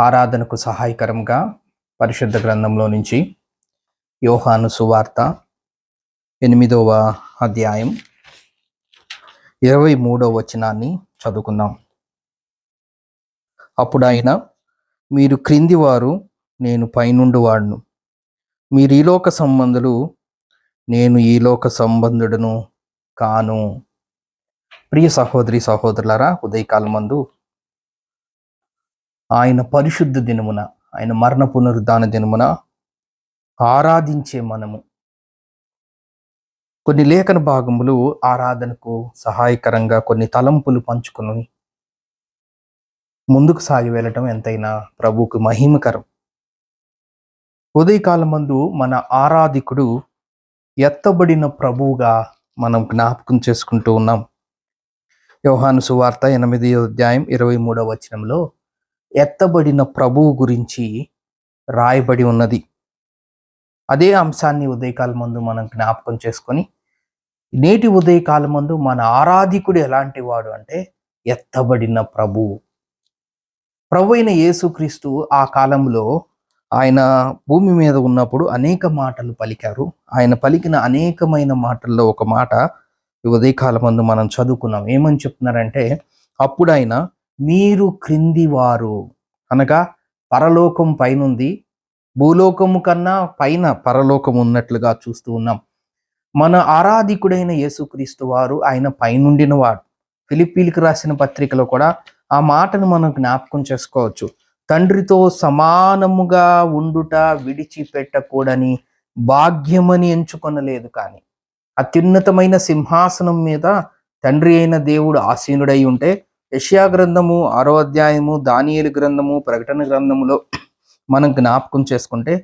ఆరాధనకు సహాయకరంగా పరిశుద్ధ గ్రంథంలో నుంచి యోహాను సువార్త ఎనిమిదవ అధ్యాయం ఇరవై మూడవ వచనాన్ని చదువుకుందాం. అప్పుడు ఆయన మీరు క్రింది వారు నేను పైనుండి వాడును. మీరు ఈ లోక సంబంధులు నేను ఈ లోక సంబంధుడును కాను. ప్రియ సహోదరి సహోదరులారా ఉదయకాలం మందు ఆయన పరిశుద్ధ దినమున ఆయన మరణ పునరుద్ధాన దినమున ఆరాధించే మనము. కొన్ని లేఖన భాగములు ఆరాధనకు సహాయకరంగా కొన్ని తలంపులు పంచుకుని ముందుకు సాగి వెళ్ళటం ఎంతైనా ప్రభువుకు మహిమకరం. ఉదయకాలం మందు మన ఆరాధికుడు ఎత్తబడిన ప్రభువుగా మనం జ్ఞాపకం చేసుకుంటూ ఉన్నాం. యోహాను సువార్త ఎనిమిది అధ్యాయం ఇరవై మూడవ వచనంలో ఎత్తబడిన ప్రభువు గురించి రాయబడి ఉన్నది. అదే అంశాన్ని ఉదయకాలం ముందు మనం జ్ఞాపకం చేసుకొని నేటి ఉదయకాలం ముందు మన ఆరాధికుడు ఎలాంటి వాడు అంటే ఎత్తబడిన ప్రభువు. ప్రభు అయిన యేసుక్రీస్తు ఆ కాలంలో ఆయన భూమి మీద ఉన్నప్పుడు అనేక మాటలు పలికారు. ఆయన పలికిన అనేకమైన మాటల్లో ఒక మాట ఈ ఉదయకాలం ముందు మనం చదువుకున్నాం. ఏమని చెప్తున్నారంటే అప్పుడు ఆయన మీరు క్రింది వారు అనగా పరలోకం పైనుంది భూలోకము కన్నా పైన పరలోకం ఉన్నట్లుగా చూస్తూ ఉన్నాం. మన ఆరాధికుడైన యేసుక్రీస్తు వారు ఆయన పైనుండిన వాడు ఫిలిప్పీలకు రాసిన పత్రికలో కూడా ఆ మాటను మనం జ్ఞాపకం చేసుకోవచ్చు. తండ్రితో సమానముగా ఉండుట విడిచిపెట్టకూడని భాగ్యమని ఎంచుకొనలేదు కానీ అత్యున్నతమైన సింహాసనం మీద తండ్రి అయిన దేవుడు ఆసీనుడై ఉంటే యష్యా గ్రంథము ఆరో అధ్యాయము దానియేలు గ్రంథము ప్రకటన గ్రంథములో మనం జ్ఞాపకం చేసుకుంటే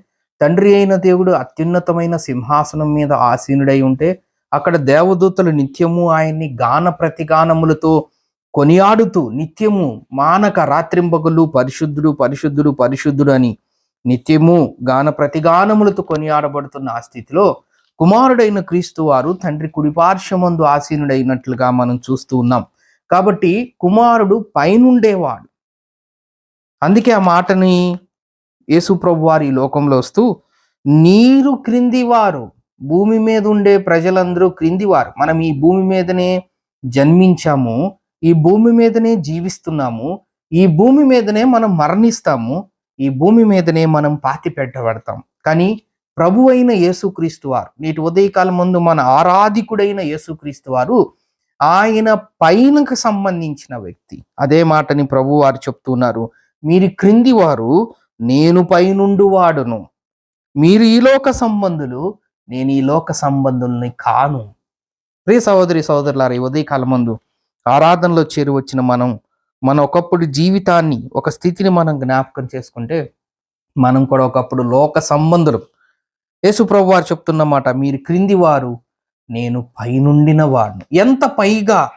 తండ్రి అయిన దేవుడు అత్యున్నతమైన సింహాసనం మీద ఆసీనుడై ఉంటే అక్కడ దేవదూతలు నిత్యము ఆయన్ని గాన ప్రతిగానములతో కొనియాడుతూ నిత్యము మానక రాత్రింబగులు పరిశుద్ధుడు పరిశుద్ధుడు పరిశుద్ధుడు అని నిత్యము గాన ప్రతిగానములతో కొనియాడబడుతున్న ఆ స్థితిలో కుమారుడైన క్రీస్తు వారు తండ్రి కుడిపార్శ్వమందు ఆసీనుడైనట్లుగా మనం చూస్తూ ఉన్నాం. కాబట్టి కుమారుడు పైనుండేవాడు. అందుకే ఆ మాటని యేసుప్రభు వారి ఈ లోకంలో వస్తూ నీరు క్రిందివారు భూమి మీద ఉండే ప్రజలందరూ క్రిందివారు. మనం ఈ భూమి మీదనే జన్మించాము ఈ భూమి మీదనే జీవిస్తున్నాము ఈ భూమి మీదనే మనం మరణిస్తాము ఈ భూమి మీదనే మనం పాతి పెట్టబడతాం కానీ ప్రభు అయిన యేసుక్రీస్తు వారు నేటి ఉదయకాలం ముందు మన ఆరాధికుడైన యేసుక్రీస్తు వారు ఆయన పైనకు సంబంధించిన వ్యక్తి. అదే మాటని ప్రభు వారు చెప్తున్నారు. మీరు క్రింది వారు నేను పైనుండు వాడును. మీరు ఈ లోక సంబంధులు నేను ఈ లోక సంబంధుల్ని కాను. ప్రియ సహోదరి సహోదరులారా ఈ ఉదయకాలం ముందు ఆరాధనలో చేరువచ్చిన మనం మన ఒకప్పుడు జీవితాన్ని ఒక స్థితిని మనం జ్ఞాపకం చేసుకుంటే మనం కూడా ఒకప్పుడు లోక సంబంధులు. యేసు ప్రభు వారు చెప్తున్నమాట మీరు క్రింది వారు నేను పైనుండిన వాడును. ఎంత పైగా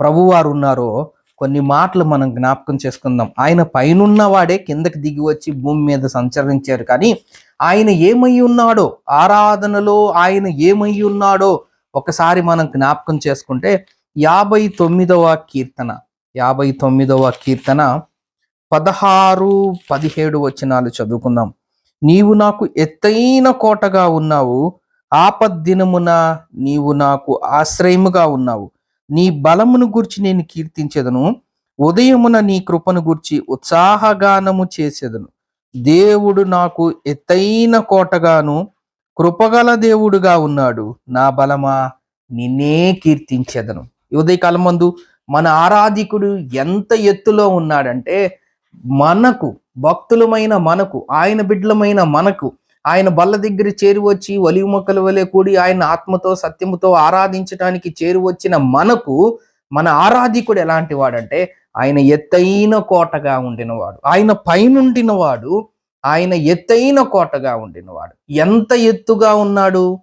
ప్రభువారు ఉన్నారో కొన్ని మాటలు మనం జ్ఞాపకం చేసుకుందాం. ఆయన పైనున్న వాడే కిందకి దిగి వచ్చి భూమి మీద సంచరించారు. కానీ ఆయన ఏమై ఉన్నాడో ఆరాధనలో ఆయన ఏమై ఉన్నాడో ఒకసారి మనం జ్ఞాపకం చేసుకుంటే యాభై తొమ్మిదవ కీర్తన యాభై తొమ్మిదవ కీర్తన పదహారు పదిహేడు వచనాలు చదువుకుందాం. నీవు నాకు ఎత్తైన కోటగా ఉన్నావు ఆపద్దినమున నీవు నాకు ఆశ్రయముగా ఉన్నావు. నీ బలమును గురించి నేను కీర్తించేదను. ఉదయమున నీ కృపను గురించి ఉత్సాహగానము చేసేదను. దేవుడు నాకు ఎత్తైన కోటగాను కృపగల దేవుడుగా ఉన్నాడు. నా బలమా నిన్నే కీర్తించేదను. ఉదయకాలం మందు మన ఆరాధికుడు ఎంత ఎత్తులో ఉన్నాడంటే మనకు భక్తులమైన మనకు ఆయన బిడ్డలమైన మనకు ఆయన బల్ల దగ్గర చేరి వచ్చి ఒలివి మొక్కల వలె కూడి ఆయన ఆత్మతో సత్యముతో ఆరాధించడానికి చేరి వచ్చిన మనకు మన ఆరాధికుడు ఎలాంటి వాడంటే ఆయన ఎత్తైన కోటగా ఉండినవాడు. ఆయన పైనుండినవాడు ఆయన ఎత్తైన కోటగా ఉండినవాడు. ఎంత ఎత్తుగా ఉన్నాడు?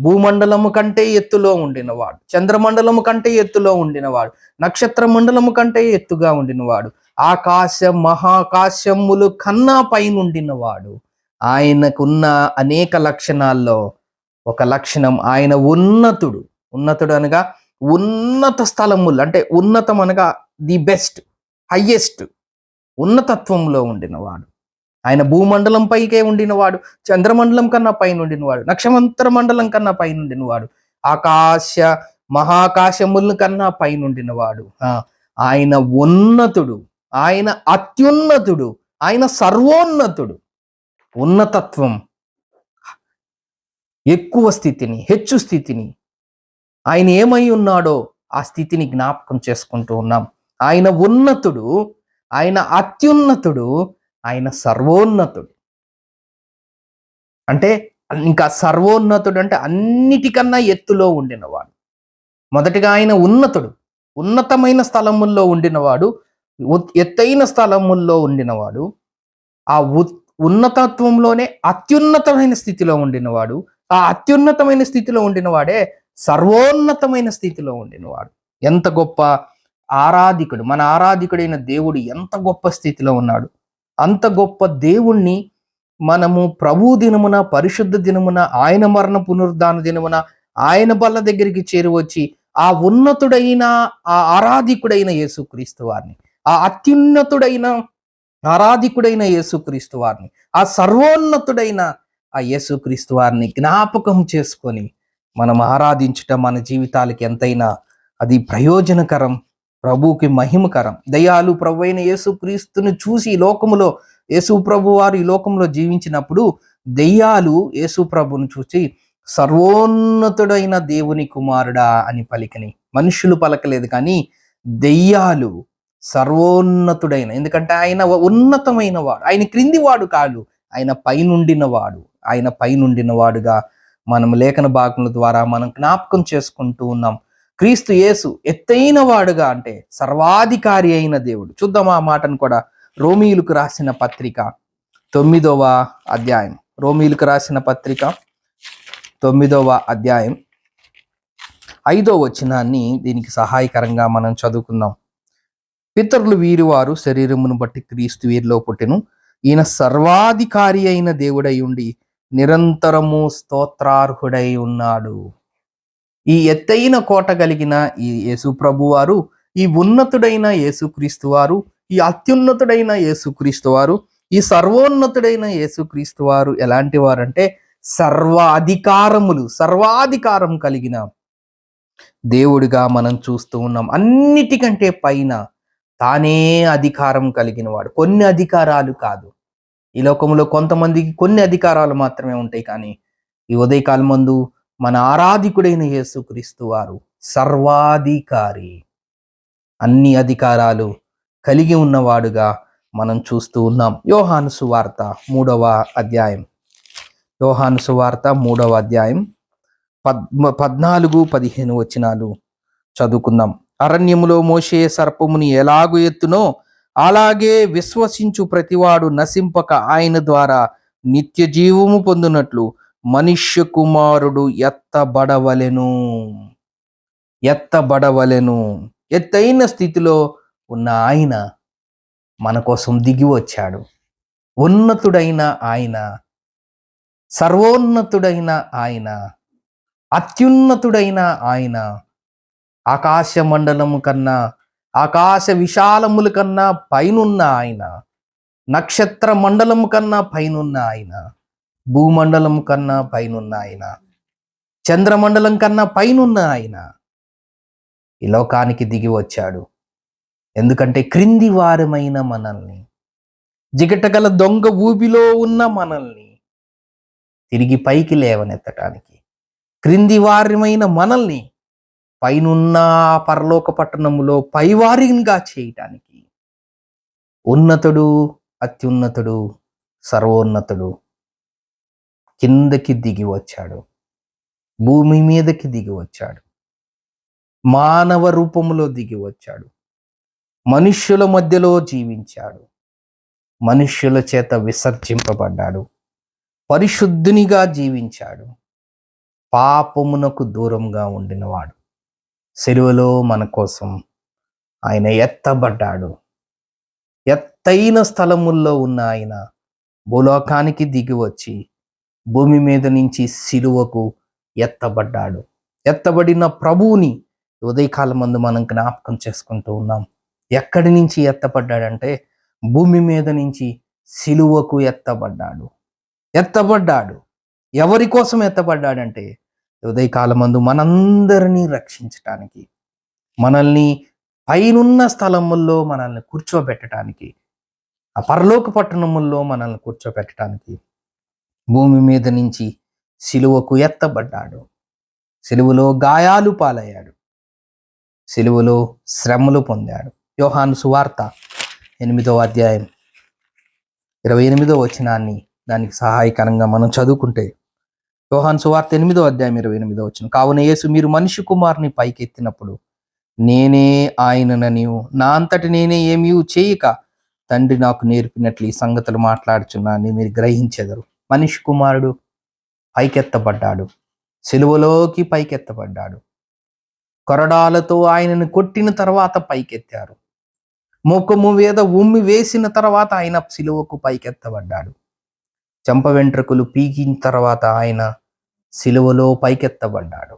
భూమండలము కంటే ఎత్తులో ఉండినవాడు. చంద్రమండలము కంటే ఎత్తులో ఉండినవాడు. నక్షత్ర మండలము కంటే ఎత్తుగా ఉండినవాడు. ఆకాశ మహాకాశములు కన్నా పైనుండినవాడు. ఆయనకున్న అనేక లక్షణాల్లో ఒక లక్షణం ఆయన ఉన్నతుడు. ఉన్నతుడు అనగా ఉన్నత స్థలములు అంటే ఉన్నతం అనగా ది బెస్ట్ హయ్యెస్ట్ ఉన్నతత్వంలో ఉండినవాడు. ఆయన భూమండలం పైకే ఉండినవాడు చంద్రమండలం కన్నా పైన ఉండినవాడు నక్షమంతర మండలం కన్నా పైన ఉండినవాడు ఆకాశ మహాకాశముల కన్నా పైన ఉండినవాడు. ఆయన ఉన్నతుడు ఆయన అత్యున్నతుడు ఆయన సర్వోన్నతుడు. ఉన్నతత్వం ఎక్కువ స్థితిని హెచ్చు స్థితిని. ఆయన ఏమై ఉన్నాడో ఆ స్థితిని జ్ఞాపకం చేసుకుంటూ ఉన్నాం. ఆయన ఉన్నతుడు ఆయన అత్యున్నతుడు ఆయన సర్వోన్నతుడు. అంటే ఇంకా సర్వోన్నతుడు అంటే అన్నిటికన్నా ఎత్తులో ఉండినవాడు. మొదటిగా ఆయన ఉన్నతుడు ఉన్నతమైన స్థలముల్లో ఉండినవాడు ఎత్తైన స్థలముల్లో ఉండినవాడు. ఆ ఉత్- ఉన్నతత్వంలోనే అత్యున్నతమైన స్థితిలో ఉండినవాడు ఆ అత్యున్నతమైన స్థితిలో ఉండినవాడే సర్వోన్నతమైన స్థితిలో ఉండినవాడు. ఎంత గొప్ప ఆరాధికుడు మన ఆరాధికుడైన దేవుడు ఎంత గొప్ప స్థితిలో ఉన్నాడు. అంత గొప్ప దేవుణ్ణి మనము ప్రభు దినమున పరిశుద్ధ దినమున ఆయన మరణ పునరుద్ధాన దినమున ఆయన బల్ల దగ్గరికి చేరువచ్చి ఆ ఉన్నతుడైన ఆ ఆరాధికుడైన యేసుక్రీస్తు వారిని ఆ అత్యున్నతుడైన ఆరాధికుడైన యేసుక్రీస్తు వారిని ఆ సర్వోన్నతుడైన ఆ యేసుక్రీస్తు వారిని జ్ఞాపకం చేసుకొని మనం ఆరాధించటం మన జీవితాలకి ఎంతైనా అది ప్రయోజనకరం ప్రభువుకి మహిమకరం. దయాలు ప్రభు అయిన యేసుక్రీస్తుని చూసి లోకములో యేసు ప్రభు వారు ఈ లోకంలో జీవించినప్పుడు దెయ్యాలు యేసు ప్రభును చూసి సర్వోన్నతుడైన దేవుని కుమారుడా అని పలికని మనుషులు పలకలేదు కానీ దెయ్యాలు సర్వోన్నతుడైన. ఎందుకంటే ఆయన ఉన్నతమైన వాడు. ఆయన క్రింది వాడు కాదు. ఆయన పైనుండిన వాడు ఆయన పైనుండిన వాడుగా మనం లేఖన భాగముల ద్వారా మనం జ్ఞాపకం చేసుకుంటూ ఉన్నాం. క్రీస్తు యేసు ఎత్తైన వాడుగా అంటే సర్వాధికారి అయిన దేవుడు. చూద్దాం ఆ మాటను కూడా రోమిలకు రాసిన పత్రిక తొమ్మిదవ అధ్యాయం. రోమిలకు రాసిన పత్రిక తొమ్మిదవ అధ్యాయం ఐదో వచనాన్ని దీనికి సహాయకరంగా మనం చదువుకుందాం. పితరులు వీరి వారు శరీరమును బట్టి క్రీస్తు వీరిలో పుట్టెను. ఈయన సర్వాధికారి అయిన దేవుడై ఉండి నిరంతరము స్తోత్రార్హుడై ఉన్నాడు. ఈ ఎత్తైన కోట కలిగిన ఈ యేసుప్రభు వారు ఈ ఉన్నతుడైన యేసుక్రీస్తు వారు ఈ అత్యున్నతుడైన యేసుక్రీస్తు వారు ఈ సర్వోన్నతుడైన యేసుక్రీస్తు వారు ఎలాంటి వారంటే సర్వ అధికారములు సర్వాధికారం కలిగిన దేవుడిగా మనం చూస్తూ ఉన్నాం. అన్నిటికంటే పైన తానే అధికారం కలిగిన వాడు. కొన్ని అధికారాలు కాదు. ఈ లోకంలో కొంతమందికి కొన్ని అధికారాలు మాత్రమే ఉంటాయి కానీ ఈ ఉదయకాలం ముందు మన ఆరాధికుడైన యేసుక్రీస్తు వారు సర్వాధికారి. అన్ని అధికారాలు కలిగి ఉన్నవాడుగా మనం చూస్తూ ఉన్నాం. యోహాను సువార్త మూడవ అధ్యాయం. యోహాను సువార్త మూడవ అధ్యాయం పద్ పద్నాలుగు పదిహేను వచనాలు చదువుకుందాం. అరణ్యములో మోషే సర్పముని ఎలాగు ఎత్తునో అలాగే విశ్వసించు ప్రతివాడు నశింపక ఆయన ద్వారా నిత్య జీవము పొందినట్లు మనుష్య కుమారుడు ఎత్తబడవలెను. ఎత్తబడవలెను. ఎత్తైన స్థితిలో ఉన్న ఆయన మన కోసం దిగి వచ్చాడు. ఉన్నతుడైన ఆయన సర్వోన్నతుడైన ఆయన అత్యున్నతుడైన ఆయన ఆకాశ మండలము కన్నా ఆకాశ విశాలముల కన్నా పైనున్న ఆయన. నక్షత్ర మండలము కన్నా పైనున్న ఆయన. భూమండలం కన్నా పైనున్న ఆయన. చంద్రమండలం కన్నా పైనున్న ఆయన. ఈ లోకానికి దిగి వచ్చాడు. ఎందుకంటే క్రింది వారమైన మనల్ని జిగటగల దొంగ ఊబిలో ఉన్న మనల్ని తిరిగి పైకి లేవనెత్తటానికి క్రింది వారమైన మనల్ని పైనున్న పరలోక పట్టణములో పైవారిగా చేయటానికి ఉన్నతుడు అత్యున్నతుడు సర్వోన్నతుడు కిందకి దిగి వచ్చాడు. భూమి మీదకి దిగి వచ్చాడు. మానవ రూపములో దిగి వచ్చాడు. మనుష్యుల మధ్యలో జీవించాడు. మనుష్యుల చేత విసర్జింపబడ్డాడు. పరిశుద్ధునిగా జీవించాడు. పాపమునకు దూరంగా ఉండినవాడు. సెలువలో మన కోసం ఆయన ఎత్తబడ్డాడు. ఎత్తైన స్థలముల్లో ఉన్న ఆయన భూలోకానికి దిగి వచ్చి భూమి మీద నుంచి సిలువకు ఎత్తబడ్డాడు. ఎత్తబడిన ప్రభువుని ఉదయకాలం మందు మనం జ్ఞాపకం చేసుకుంటూ ఉన్నాం. ఎక్కడి నుంచి ఎత్తబడ్డాడంటే భూమి మీద నుంచి సిలువకు ఎత్తబడ్డాడు. ఎత్తబడ్డాడు. ఎవరి కోసం ఎత్తబడ్డాడంటే ఉదయకాలమందు మనందరినీ రక్షించటానికి మనల్ని పైనున్న స్థలముల్లో మనల్ని కూర్చోబెట్టడానికి ఆ పరలోక పట్టణముల్లో మనల్ని కూర్చోబెట్టడానికి భూమి మీద నుంచి సిలువకు ఎత్తబడ్డాడు. సిలువలో గాయాలు పాలయ్యాడు. సిలువలో శ్రమలు పొందాడు. యోహాను సువార్త ఎనిమిదో అధ్యాయం ఇరవై ఎనిమిదో వచనాన్ని దానికి సహాయకరంగా మనం చదువుకుంటే యోహాన్ సువార్త ఎనిమిదో అధ్యాయం ఇరవై ఎనిమిదో వచ్చిన కావున యేసు మీరు మనిషి కుమారుని పైకెత్తినప్పుడు నేనే ఆయననని నా అంతటి నేనే ఏమీ చేయక తండ్రి నాకు నేర్పినట్లు ఈ సంగతులు మాట్లాడుచున్నాను మీరు గ్రహించెదరు. మనిషి కుమారుడు పైకెత్తబడ్డాడు. సెలువలోకి పైకెత్తబడ్డాడు. కొరడాలతో ఆయనను కొట్టిన తర్వాత పైకెత్తారు. ముఖము మీద ఉమ్మి వేసిన తర్వాత ఆయన సిలువకు పైకెత్తబడ్డాడు. చెంప వెంట్రుకలు పీకిన తర్వాత ఆయన సిలువలో పైకెత్తబడ్డాడు.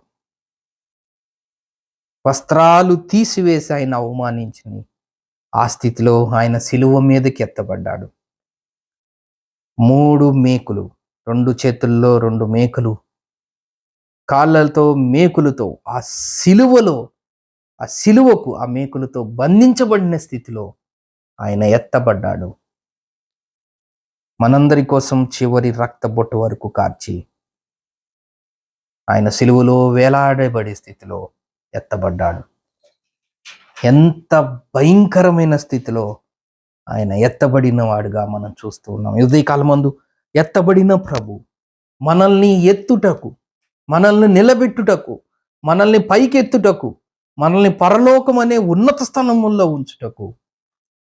వస్త్రాలు తీసివేసి ఆయన అవమానించి ఆ స్థితిలో ఆయన సిలువ మీదకి ఎత్తబడ్డాడు మూడు మేకులు రెండు చేతుల్లో రెండు మేకులు కాళ్ళతో మేకులతో ఆ సిలువలో ఆ సిలువకు ఆ మేకులతో బంధించబడిన స్థితిలో ఆయన ఎత్తబడ్డాడు. మనందరి కోసం చివరి రక్తబొట్టు వరకు కార్చి ఆయన సిలువలో వేలాడబడే స్థితిలో ఎత్తబడ్డాడు. ఎంత భయంకరమైన స్థితిలో ఆయన ఎత్తబడిన వాడుగా మనం చూస్తూ ఉన్నాం. ఉదయకాలమందు ఎత్తబడిన ప్రభు మనల్ని ఎత్తుటకు మనల్ని నిలబెట్టుటకు మనల్ని పైకెత్తుటకు మనల్ని పరలోకం అనే ఉన్నత స్థలముల్లో ఉంచుటకు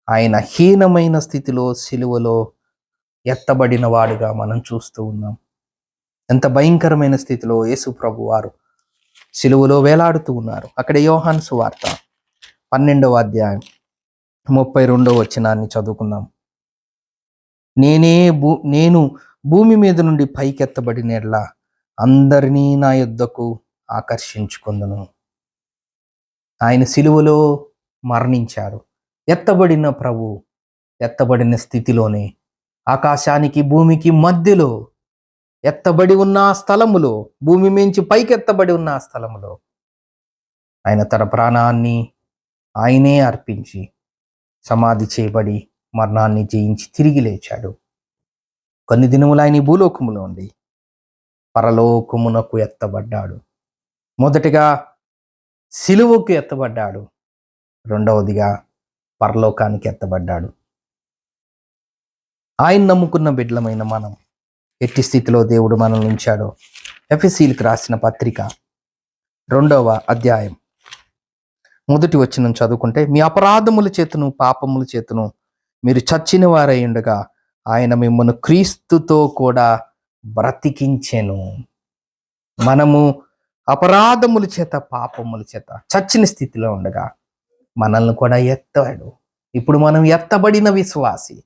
ఆయన హీనమైన స్థితిలో సిలువలో ఎత్తబడిన వాడుగా మనం చూస్తూ ఉన్నాం. ఎంత భయంకరమైన స్థితిలో యేసు ప్రభు వారు సిలువలో వేలాడుతూ ఉన్నారు. అక్కడ యోహాన్ సువార్త పన్నెండవ అధ్యాయం ముప్పై రెండవ వచనాన్ని చదువుకుందాం. నేనే భూ నేను భూమి మీద నుండి పైకెత్తబడినట్లా అందరినీ నా యుద్ధకు ఆకర్షించుకుందును. ఆయన సిలువలో మరణించారు. ఎత్తబడిన ప్రభు ఎత్తబడిన స్థితిలోనే ఆకాశానికి భూమికి మధ్యలో ఎత్తబడి ఉన్న ఆ స్థలములో భూమి మించి పైకెత్తబడి ఉన్న ఆ స్థలములో ఆయన తన ప్రాణాన్ని ఆయనే అర్పించి సమాధి చేయబడి మరణాన్ని జయించి తిరిగి లేచాడు. కొన్ని దినములు ఆయన భూలోకములో ఉండి పరలోకమునకు ఎత్తబడ్డాడు. మొదటిగా సిలువకు ఎత్తబడ్డాడు. రెండవదిగా పరలోకానికి ఎత్తబడ్డాడు. ఆయన నమ్ముకున్న బిడ్డలమైన మనం ఎట్టి స్థితిలో దేవుడు మనల్ని ఉంచాడో? ఎఫ్ఎస్సీలకు రాసిన పత్రిక రెండవ అధ్యాయం. మొదటి వచ్చిన చదువుకుంటే మీ అపరాధముల చేతను పాపముల చేతను మీరు చచ్చిన వారై ఉండగా ఆయన మిమ్మల్ని క్రీస్తుతో కూడా బ్రతికించెను. మనము అపరాధముల చేత పాపముల చేత చచ్చిన స్థితిలో ఉండగా మనల్ని కూడా ఎత్తాడు. ఇప్పుడు మనం ఎత్తబడిన విశ్వాసి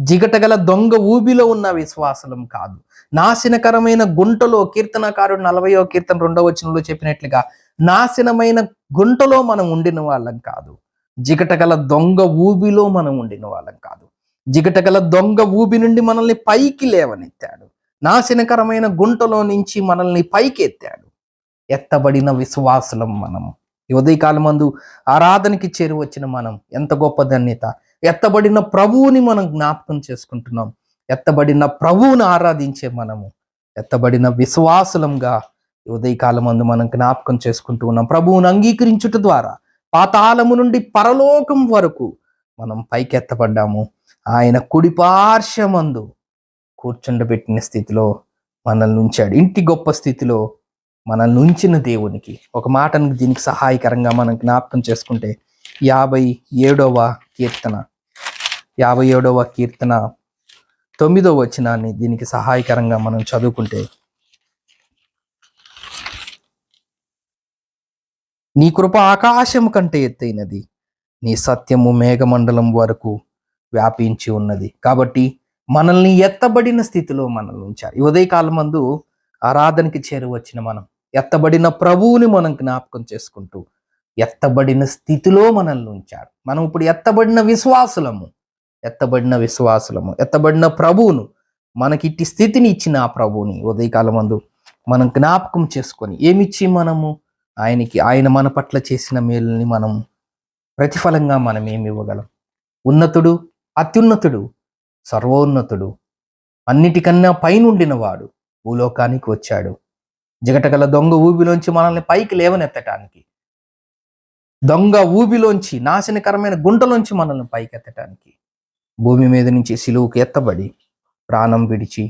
జిగటగల దొంగ ఊబిలో ఉన్న విశ్వాసం కాదు. నాశనకరమైన గుంటలో కీర్తనకారుడు నలభయో కీర్తన రెండవ వచనంలో చెప్పినట్లుగా నాశనమైన గుంటలో మనం ఉండిన వాళ్ళం కాదు. జిగటగల దొంగ ఊబిలో మనం ఉండిన వాళ్ళం కాదు. జిగటగల దొంగ ఊబి నుండి మనల్ని పైకి లేవనెత్తాడు. నాశనకరమైన గుంటలో నుంచి మనల్ని పైకి ఎత్తాడు ఎత్తబడిన విశ్వాసులం మనం. ఈ ఉదయకాలం మందు ఆరాధనకి చేరి వచ్చిన మనం. ఎంత గొప్ప ధన్యత. ఎత్తబడిన ప్రభువుని మనం జ్ఞాపకం చేసుకుంటున్నాం. ఎత్తబడిన ప్రభువుని ఆరాధించే మనము ఎత్తబడిన విశ్వాసులంగా ఉదయకాలం అందు మనం జ్ఞాపకం చేసుకుంటూ ఉన్నాం. ప్రభువుని అంగీకరించుట ద్వారా పాతాళము నుండి పరలోకం వరకు మనం పైకెత్తబడ్డాము. ఆయన కుడిపార్శ్వమందు కూర్చుండబెట్టిన స్థితిలో మనల్ని ఉంచాడు. ఇంటి గొప్ప స్థితిలో మనల్ని ఉంచిన దేవునికి. ఒక మాటను దీనికి సహాయకరంగా మనం జ్ఞాపకం చేసుకుంటే యాభై ఏడవ కీర్తన. యాభై ఏడవ కీర్తన తొమ్మిదవ వచనాన్ని దీనికి సహాయకరంగా మనం చదువుకుంటే నీ కృప ఆకాశం కంటే ఎత్తైనది నీ సత్యము మేఘమండలం వరకు వ్యాపించి ఉన్నది. కాబట్టి మనల్ని ఎత్తబడిన స్థితిలో మనల్ని ఉంచారు ఈ ఉదయకాలం మందు ఆరాధనకి చేరువచ్చిన మనం ఎత్తబడిన ప్రభువుని మనం జ్ఞాపకం చేసుకుంటూ ఎత్తబడిన స్థితిలో మనల్ని ఉంచాడు మనం ఇప్పుడు ఎత్తబడిన విశ్వాసులము. ఎత్తబడిన విశ్వాసులము ఎత్తబడిన ప్రభువును. మనకిట్టి స్థితిని ఇచ్చిన ఆ ప్రభువుని ఉదయకాలం మందు మనం జ్ఞాపకం చేసుకొని ఏమిచ్చి మనము? ఆయనకి ఆయన మన పట్ల చేసిన మేలుని మనం ప్రతిఫలంగా మనం ఏమి ఇవ్వగలం? ఉన్నతుడు అత్యున్నతుడు సర్వోన్నతుడు అన్నిటికన్నా పైనుండిన వాడు భూలోకానికి వచ్చాడు. జగటగల దొంగ ఊబిలోంచి మనల్ని పైకి లేవనెత్తటానికి దొంగ ఊబిలోంచి నాశనకరమైన గుంటలోంచి మనల్ని పైకి ఎత్తటానికి భూమి మీద నుంచి సిలువుకు ఎత్తబడి ప్రాణం విడిచి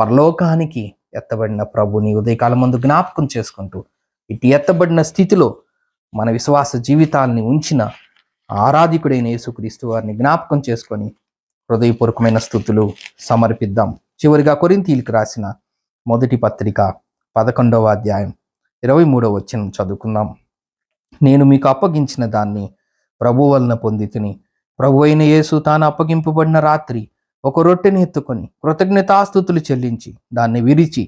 పరలోకానికి ఎత్తబడిన ప్రభుని ఉదయకాలం ముందు జ్ఞాపకం చేసుకుంటూ ఇటు ఎత్తబడిన స్థితిలో మన విశ్వాస జీవితాల్ని ఉంచిన ఆరాధికుడైన యేసుక్రీస్తు వారిని జ్ఞాపకం చేసుకొని హృదయపూర్వకమైన స్థుతులు సమర్పిద్దాం. చివరిగా కొరింతీలకు రాసిన మొదటి పత్రిక పదకొండవ అధ్యాయం ఇరవై మూడవ వచ్చిన చదువుకుందాం. నేను మీకు అప్పగించిన దాన్ని ప్రభు వలన పొంది తిని ప్రభు అయిన యేసు తాను అప్పగింపబడిన రాత్రి ఒక రొట్టెని ఎత్తుకొని కృతజ్ఞతాస్థుతులు చెల్లించి దాన్ని విరిచి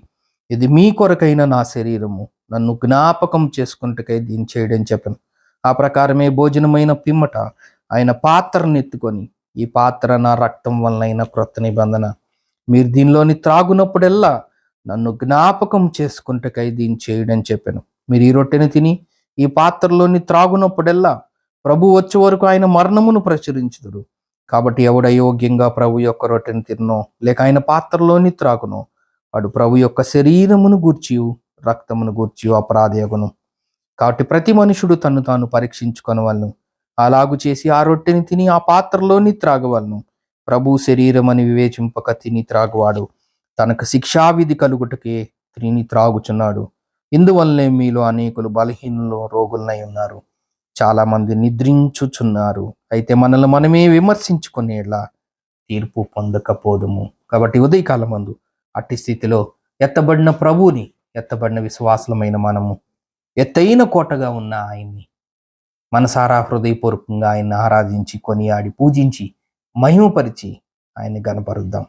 ఇది మీ కొరకైన నా శరీరము నన్ను జ్ఞాపకం చేసుకుంటకై దీన్ని చేయడం చెప్పాను. ఆ ప్రకారమే భోజనమైన పిమ్మట ఆయన పాత్రను ఎత్తుకొని ఈ పాత్ర నా రక్తం వలనైన క్రొత్త నిబంధన. మీరు దీనిలోని త్రాగునప్పుడెల్లా నన్ను జ్ఞాపకం చేసుకుంటకై దీన్ని చేయడం చెప్పాను. మీరు ఈ రొట్టెని తిని ఈ పాత్రలోని త్రాగునప్పుడెల్లా ప్రభు వచ్చే వరకు ఆయన మరణమును ప్రచురించుదురు. కాబట్టి ఎవడ యోగ్యంగా ప్రభు యొక్క రొట్టెని తిన్నో లేక ఆయన పాత్రలోని త్రాకునో వాడు ప్రభు యొక్క శరీరమును గూర్చి రక్తమును గూర్చి అపరాధయగును. కాబట్టి ప్రతి మనుషుడు తను తాను పరీక్షించుకొనవలను. అలాగు చేసి ఆ రొట్టెని తిని ఆ పాత్రలోని త్రాగవలను ప్రభు శరీరం అని వివేచింపక తిని త్రాగువాడు. తనకు శిక్షావిధి కలుగుటకే తిని త్రాగుచున్నాడు. ఇందువల్లనే మీలో అనేకులు బలహీనులు రోగులనై ఉన్నారు. చాలామంది నిద్రించుచున్నారు. అయితే మనల్ని మనమే విమర్శించుకునేలా తీర్పు పొందకపోదుము. కాబట్టి ఉదయకాలం మందు అట్టి స్థితిలో ఎత్తబడిన ప్రభువుని ఎత్తబడిన విశ్వాసులమైన మనము ఎత్తైన కోటగా ఉన్న ఆయన్ని మనసారా హృదయపూర్వకంగా ఆయన్ని ఆరాధించి కొనియాడి పూజించి మహిమపరిచి ఆయన్ని గనపరుద్దాం